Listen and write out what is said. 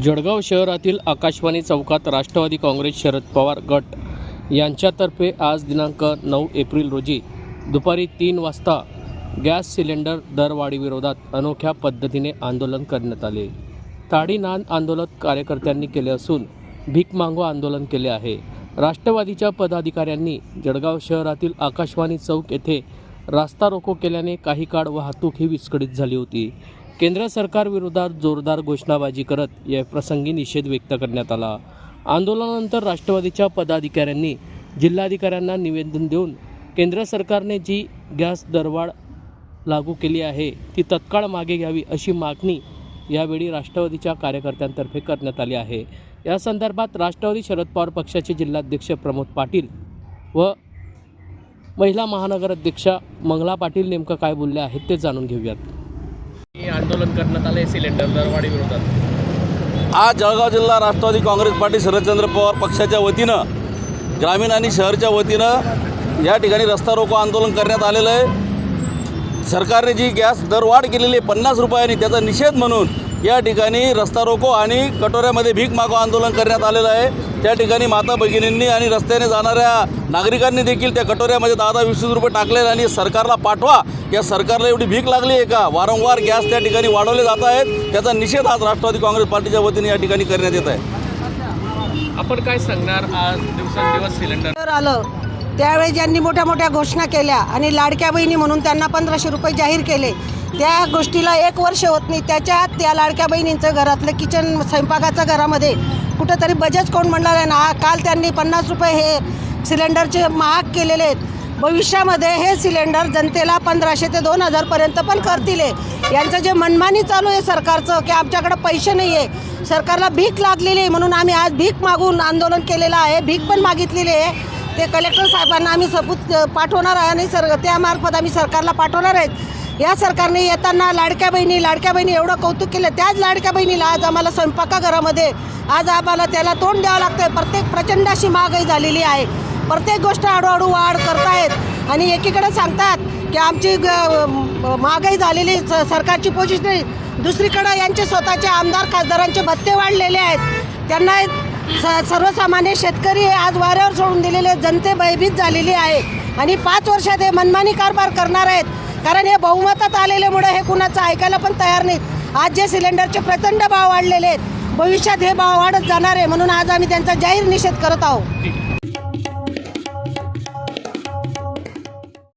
जळगाव शहरातील आकाशवाणी चौकात राष्ट्रवादी काँग्रेस शरद पवार गट यांच्यातर्फे आज दिनांक नऊ एप्रिल रोजी दुपारी तीन वाजता गॅस सिलेंडर दरवाढीविरोधात अनोख्या पद्धतीने आंदोलन करण्यात आले. ताडी नान आंदोलन कार्यकर्त्यांनी केले असून भीक मागो आंदोलन केले आहे. राष्ट्रवादीच्या पदाधिकाऱ्यांनी जळगाव शहरातील आकाशवाणी चौक येथे रास्ता रोको केल्याने काही काळ वाहतूक ही विस्कळीत झाली होती. केंद्र सरकारविरोधात जोरदार घोषणाबाजी करत या प्रसंगी निषेध व्यक्त करण्यात आला. आंदोलनानंतर राष्ट्रवादीच्या पदाधिकाऱ्यांनी जिल्हाधिकाऱ्यांना निवेदन देऊन केंद्र सरकारने जी गॅस दरवाढ लागू केली आहे ती तत्काळ मागे घ्यावी अशी मागणी यावेळी राष्ट्रवादीच्या कार्यकर्त्यांतर्फे करण्यात आली आहे. या संदर्भात राष्ट्रवादी शरद पवार पक्षाचे जिल्हाध्यक्ष प्रमोद पाटील व महिला महानगर अध्यक्षा मंगला पाटील नेमकं काय बोलले आहेत ते जाणून घेऊयात. आंदोलन करण्यात आले सिलेंडर दरवाढी विरोधात आज जळगाव जिल्हा राष्ट्रवादी काँग्रेस पार्टी शरदचंद्र पवार पक्षाच्या वतीनं ग्रामीण आणि शहरच्या वतीनं या ठिकाणी रस्ता रोको आंदोलन करण्यात आलेलं आहे. सरकारने जी गॅस दरवाढ केलेली आहे पन्नास रुपयांनी त्याचा निषेध म्हणून या ठिकाणी रस्ता रोको आणि कटोऱ्यामध्ये भीक मागो आंदोलन करण्यात आलेलं आहे. त्या ठिकाणी माता भगिनींनी आणि रस्त्याने जाणाऱ्या नागरिकांनी देखील त्या कटोऱ्यामध्ये दहा दहा वीस वीस रुपये टाकलेले आणि सरकारला पाठवा. या सरकारला एवढी भीक लागली आहे का? वारंवार गॅस त्या ठिकाणी वाढवले जात आहेत. त्याचा निषेध आज राष्ट्रवादी काँग्रेस पार्टीच्या वतीने या ठिकाणी करण्यात येत आहे. आपण काय सांगणार? आज दिवसेंदिवस सिलेंडर आलं. त्यावेळी ज्यांनी मोठ्या मोठ्या घोषणा केल्या आणि लाडक्या बहिणी म्हणून त्यांना पंधराशे रुपये जाहीर केले त्या गोष्टीला एक वर्ष होत नाही. त्याच्यात त्या लाडक्या बहिणींचं घरातलं किचन स्वयंपाकाचं घरामध्ये कुठंतरी बजेट कोण म्हणणार आहे ना काल त्यांनी पन्नास रुपये हे सिलेंडरचे महाग केलेले आहेत. भविष्यामध्ये हे सिलेंडर जनतेला पंधराशे ते दोन हजारपर्यंत पण करतील यांचं जे मनमानी चालू आहे सरकारचं की आमच्याकडं पैसे नाही आहे. सरकारला भीक लागलेली आहे म्हणून आम्ही आज भीक मागून आंदोलन केलेलं आहे भीक पण मागितलेली आहे. ते कलेक्टर साहेबांना आम्ही सबूत पाठवणार आहे आणि सर त्यामार्फत आम्ही सरकारला पाठवणार आहेत. या सरकारने येताना लाडक्या बहिणी लाडक्या बहिणी एवढं कौतुक केलं त्याच लाडक्या बहिणीला आज आम्हाला स्वयंपाकाघरामध्ये आज आम्हाला त्याला तोंड द्यावं लागतं प्रत्येक प्रचंड अशी महागाई झालेली आहे. प्रत्येक गोष्ट हळूहळू वाढ करतायत. आणि एकीकडे सांगतात की आमची ग- महागाई झालेली स- सरकारची पोझिशन दुसरीकडं यांचे स्वतःचे आमदार खासदारांचे भत्ते वाढलेले आहेत. त्यांना स- सर्वसामान्य शेतकरी हे आज वाऱ्यावर सोडून दिलेले जनते भयभीत झालेली आहे. आणि पाच वर्षात हे मनमानी कारभार करणार आहेत. कारण हे बहुमतात आलेल्यामुळे हे कुणाचं ऐकायला पण तयार नाहीत. आज जे सिलेंडरचे प्रचंड भाव वाढलेले आहेत. भविष्यात हे भाव वाढत जाणार आहे म्हणून आज आम्ही त्यांचा जाहीर निषेध करत आहोत.